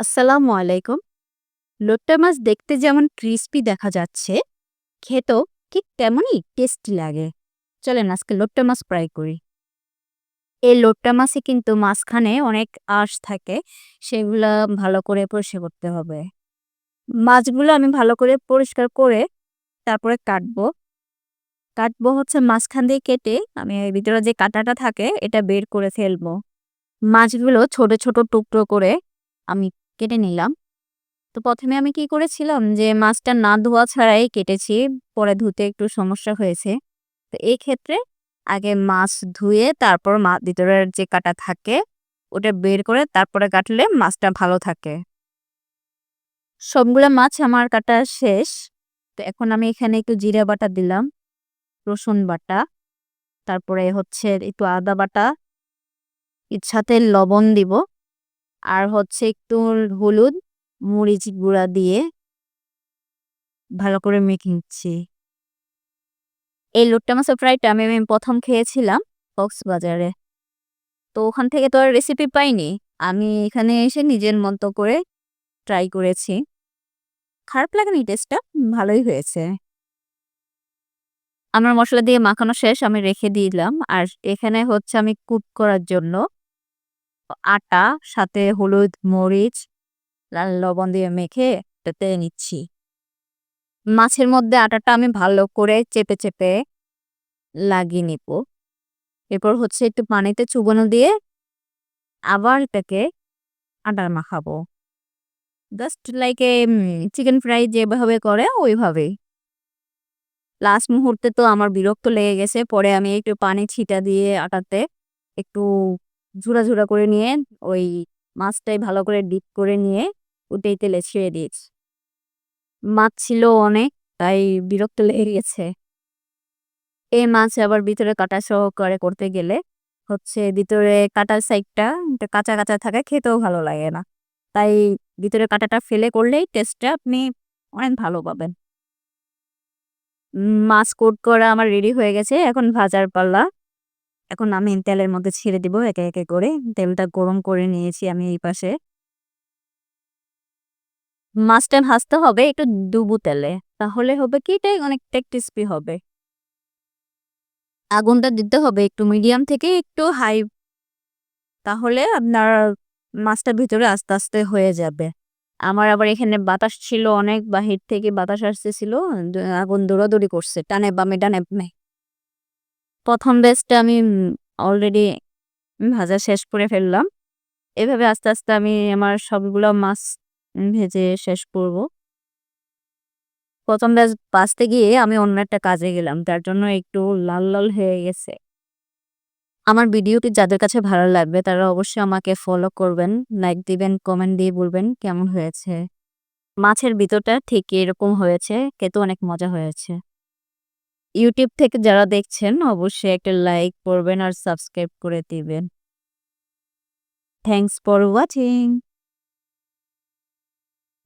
আসসালামু আলাইকুম। লোট্টা মাছ দেখতে যেমন ক্রিস্পি দেখা যাচ্ছে, খেতেও ঠিক তেমনই টেস্টি লাগে। চলেন আজকে লোট্টা মাছ ফ্রাই করি। এই লোট্টা মাছে কিন্তু মাঝখানে অনেক আঁশ থাকে, সেগুলা ভালো করে পরিষ্কার করতে হবে। মাছগুলো আমি ভালো করে পরিষ্কার করে তারপরে কাটবো। কাটবো হচ্ছে মাঝখান দিয়ে কেটে আমি ভিতরে যে কাঁটাটা থাকে এটা বের করে ফেলব। মাছগুলো ছোট ছোট টুকরো করে আমি কেটে নিলাম। তো প্রথমে আমি কি করেছিলাম যে মাছটা না ধোয়া ছাড়াই কেটেছি, পরে ধুতে একটু সমস্যা হয়েছে। তো এই ক্ষেত্রে আগে মাছ ধুয়ে তারপর মা ভিতরের যে কাটা থাকে ওটা বের করে তারপরে কাটলে মাছটা ভালো থাকে। সবগুলো মাছ আমার কাটা শেষ। তো এখন আমি এখানে একটু জিরা বাটা দিলাম, রসুন বাটা, তারপরে হচ্ছে একটু আদা বাটা, সাথে লবণ দিব। আর হচ্ছে একটু হলুদ, মরিচ গুঁড়া দিয়ে ভালো করে মেখে নিচ্ছি। এই লোট্টা মাছের ফ্রাইটা আমি আমি প্রথম খেয়েছিলাম কক্সবাজারে। তো ওখান থেকে তো আর রেসিপি পাইনি। আমি এখানে এসে নিজের মতো করে ট্রাই করেছি। খারাপ লাগেনি টেস্টটা, ভালোই হয়েছে। আমার মশলা দিয়ে মাখানো শেষ আমি রেখে দিলাম। আর এখানে হচ্ছে আমি কুক করার জন্য আটা সাথে হলুদ, মরিচ, লবণ দিয়ে মেখে এটাতে নিচ্ছি। মাছের মধ্যে আটাটা আমি ভালো করে চেপে চেপে লাগিয়ে নিব। এরপর হচ্ছে একটু পানিতে চুবানো দিয়ে আবার এটাকে আটা মাখাবো। Just like a chicken fry যেভাবে করে ওইভাবেই। লাস্ট মুহূর্তে তো আমার বিরক্ত লেগে গেছে। পরে আমি একটু পানি ছিটা দিয়ে আটাতে একটু ঝুরা ঝুরা করে নিয়ে ওই মাছটাই ভালো করে ডিপ করে নিয়ে ওটাই তেলে ছেড়ে দিয়েছি। মাছ ছিল অনেক, তাই বিরক্ত লেগে গেছে। এই মাছ আবার ভিতরে কাটা সহকারে করতে গেলে হচ্ছে ভিতরে কাটার সাইডটা কাঁচা কাঁচা থাকে, খেতেও ভালো লাগে না। তাই ভিতরে কাঁটাটা ফেলে করলেই টেস্টটা আপনি অনেক ভালো পাবেন। মাছ কোট করা আমার রেডি হয়ে গেছে। এখন ভাজার পাল্লা। এখন আমি তেলের মধ্যে ছেড়ে দিব একে একে করে। তেলটা গরম করে নিয়েছি আমি এই পাশে। মাছটা ভাজতে হবে একটু ডুবো তেলে। তাহলে হবে কি এটা অনেকটা ক্রিস্পি হবে। আগুনটা দিতে হবে একটু মিডিয়াম থেকে একটু হাই। তাহলে আপনার মাছটা ভিতরে আস্তে আস্তে হয়ে যাবে। আমার আবার এখানে বাতাস ছিল অনেক, বাহির থেকে বাতাস আসতেছিল। আগুন দৌড়াদৌড়ি করছে, টানে বামে বামে। প্রথম ব্যাচটা আমি অলরেডি ভাজা শেষ করে ফেললাম। এভাবে আস্তে আস্তে আমি আমার সবগুলো মাছ ভেজে শেষ করব। প্রথম ব্যাচ ভাজতে গিয়ে আমি অন্য একটা কাজে গেলাম। তার জন্য একটু লাল লাল হয়ে গেছে। আমার ভিডিওটি যাদের কাছে ভালো লাগবে তারা অবশ্যই আমাকে ফলো করবেন, লাইক দিবেন, কমেন্ট দিয়ে বলবেন কেমন হয়েছে। মাছের ভিতরটা ঠিক এরকম হয়েছে, খেতেও অনেক মজা হয়েছে। ইউটিউব থেকে যারা দেখছেন, অবশ্যই একটা লাইক করবেন আর সাবস্ক্রাইব করে দিবেন। Thanks for watching.